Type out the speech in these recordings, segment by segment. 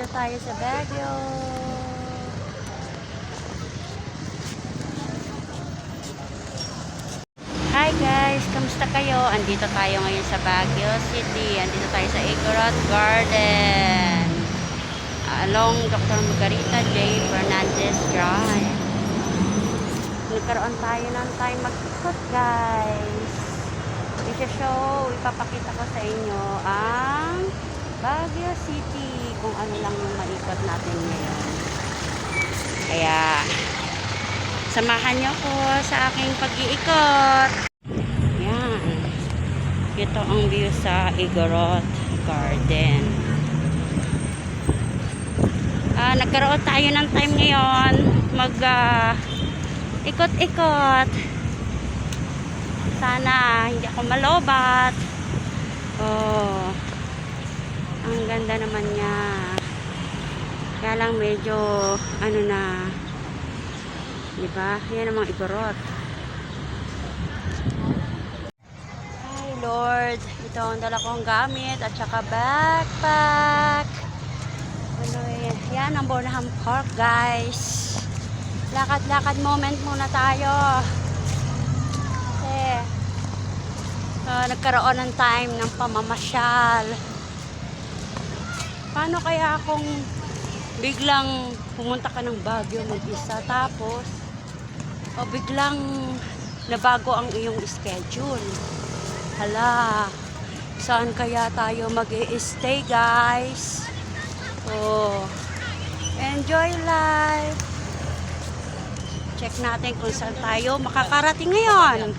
Dito tayo sa Baguio. Hi guys, kamusta kayo? Andito tayo ngayon sa Baguio City. Andito tayo sa Igorot Garden. Along Dr. Margarita J. Fernandez Drive. Nagkaroon tayo ng time mag-ikot guys. Isa-show, ipapakita ko sa inyo ang Baguio City. Kung ano lang yung maikot natin ngayon. Kaya, samahan niyo ko sa aking pag-iikot. Yan. Ito ang view sa Igorot Garden. Ah, nagkaroon tayo ng time ngayon mag ah, ikot-ikot. Sana hindi ako malobat. Oh. Ganda naman niya. Kaya lang medyo ano na 'di ba? Yan ang mga igorot. Ay Lord, ito ang dala kong gamit at saka backpack. Ano yan? Yan ang Bornham Park, guys. Lakad-lakad moment muna tayo. Kasi ah, nagkaroon ng time ng pamamasyal. Paano kaya kung biglang pumunta ka ng Baguio mag-isa tapos o biglang nabago ang iyong schedule? Hala, saan kaya tayo mag stay guys? Oh, enjoy life. Check natin kung saan tayo makakarating ngayon.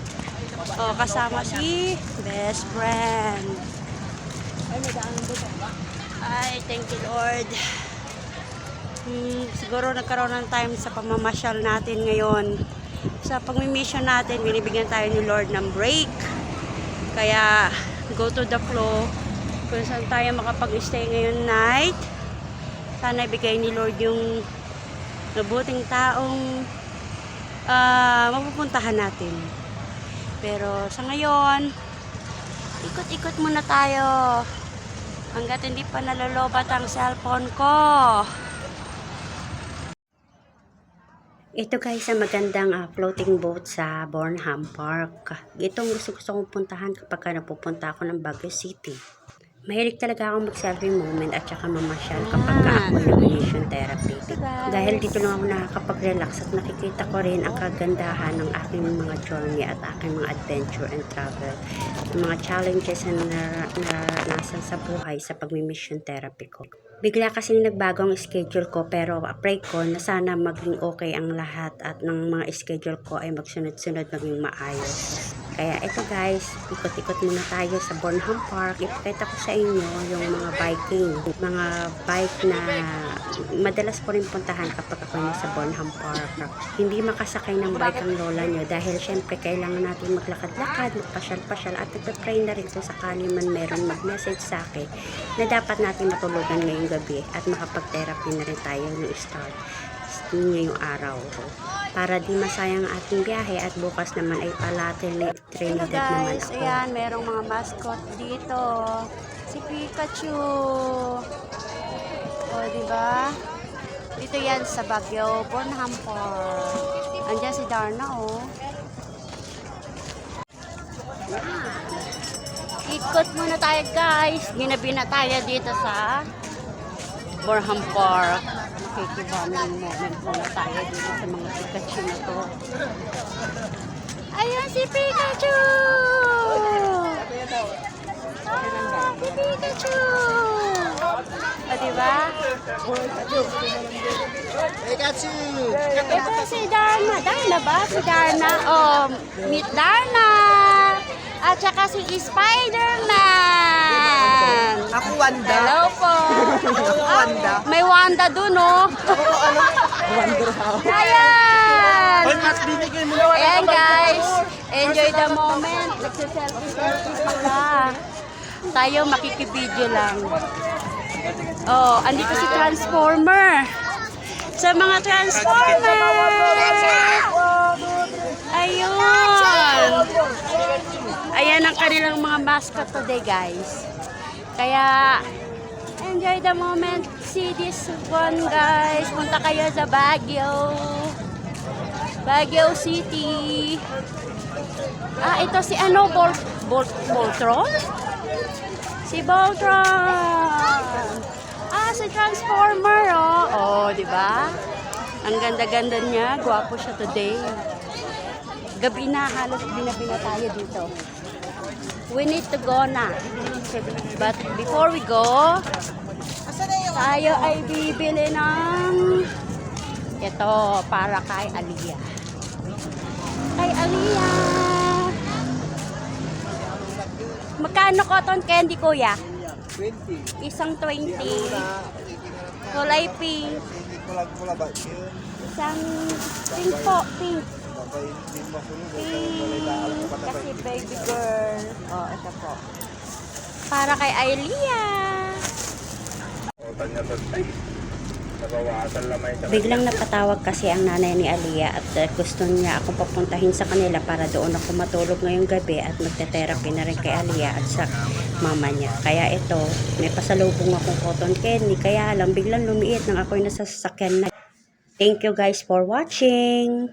Oh, kasama si best friend. Ay, thank you Lord. Hmm, siguro nagkaroon ng time sa pamamasyal natin ngayon. Sa pagmi-mission natin, binibigyan tayo ni Lord ng break. Kaya, go to the flow. Kung saan tayo makapag-stay ngayon night. Sana ibigay ni Lord yung mabuting taong ah, mapupuntahan natin. Pero sa ngayon, ikot-ikot muna tayo. Hanggat hindi pa nalolobat ang cellphone ko. Ito guys, ang magandang ah, floating boat sa Bornham Park. Itong gusto gusto kong puntahan kapag ka napupunta ako ng Baguio City. Mahilig talaga akong mag-selfie moment at saka mamasyal kapag ka ako illumination therapy. Dahil dito lang ako nakakapag-relax at nakikita ko rin ang kagandahan ng aking mga journey at aking mga adventure and travel. Yung mga challenges na naranasan sa buhay sa pag-mission therapy ko. Bigla kasi nagbago ang schedule ko pero pray ko na sana maging okay ang lahat at ng mga schedule ko ay magsunod-sunod maging maayos. Kaya ito guys, ikot-ikot muna tayo sa Bornham Park. Ipakita ko sa inyo yung mga biking, mga bike na madalas ko rin puntahan kapag ako nasa Bornham Park. Hindi makasakay ng bike ang lola nyo dahil syempre kailangan natin maglakad-lakad, magpasyal-pasyal at nagpa-pray na rin kung sakali man meron mag-message sa akin na dapat natin matulugan ngayong gabi at makapag-therapy na rin tayo ng start ngayong araw para di masayang ang ating biyahe at bukas naman ay pala Trinidad naman guys, ako. ayan, merong mga mascot dito. Si Pikachu. O, di ba? Dito yan sa Baguio, Bornham Park. Andiyan si Darna, oh. Ikot muna tayo guys. Ginabi na tayo dito sa Borham Park. Makikibaming moment muna tayo dito sa mga Pikachu na to. Ayun si Pikachu! Ah, si Pikachu! O, diba? Pikachu! Ito si Darna. Darna ba? Si Darna. Oh, meet Darna. At saka si Spider-Man. Ako Wanda. Hello po. Ako Wanda. May Wanda dun, oh. Wonder how. Ayan. Hoy, mas binigay mo naman Ayan, guys. Enjoy the moment. Nagsiselfie-selfie pala. Tayo makikibideo lang. Oh, andito si Transformer. Sa mga Transformer. Ayun. Ayan ang kanilang mga mascot today, guys. Kaya, enjoy the moment. See this one, guys. Punta kayo sa Baguio. Baguio City. Ah, ito si ano, Bol Bol Voltron? Si Voltron. Ah, si Transformer, oh. Oh, di ba? Ang ganda-ganda niya. Gwapo siya today. Gabi na, halos binabi na tayo dito. We need to go na. But before we go, tayo ay bibili ng ito para kay Aliyah. Kay Aliyah. Magkano cotton candy, kuya? 20. Isang 20. Kulay pink. Isang pink po, pink. Pink. Kasi baby girl. Oh, ito po. Para kay Aliyah. Biglang napatawag kasi ang nanay ni Aliyah at uh, gusto niya akong papuntahin sa kanila para doon ako matulog ngayong gabi at magte-therapy na rin kay Aliyah at sa mama niya. Kaya ito, may pasalubong akong cotton candy kaya lang biglang lumiit nang ako'y nasa sasakyan na. Thank you guys for watching!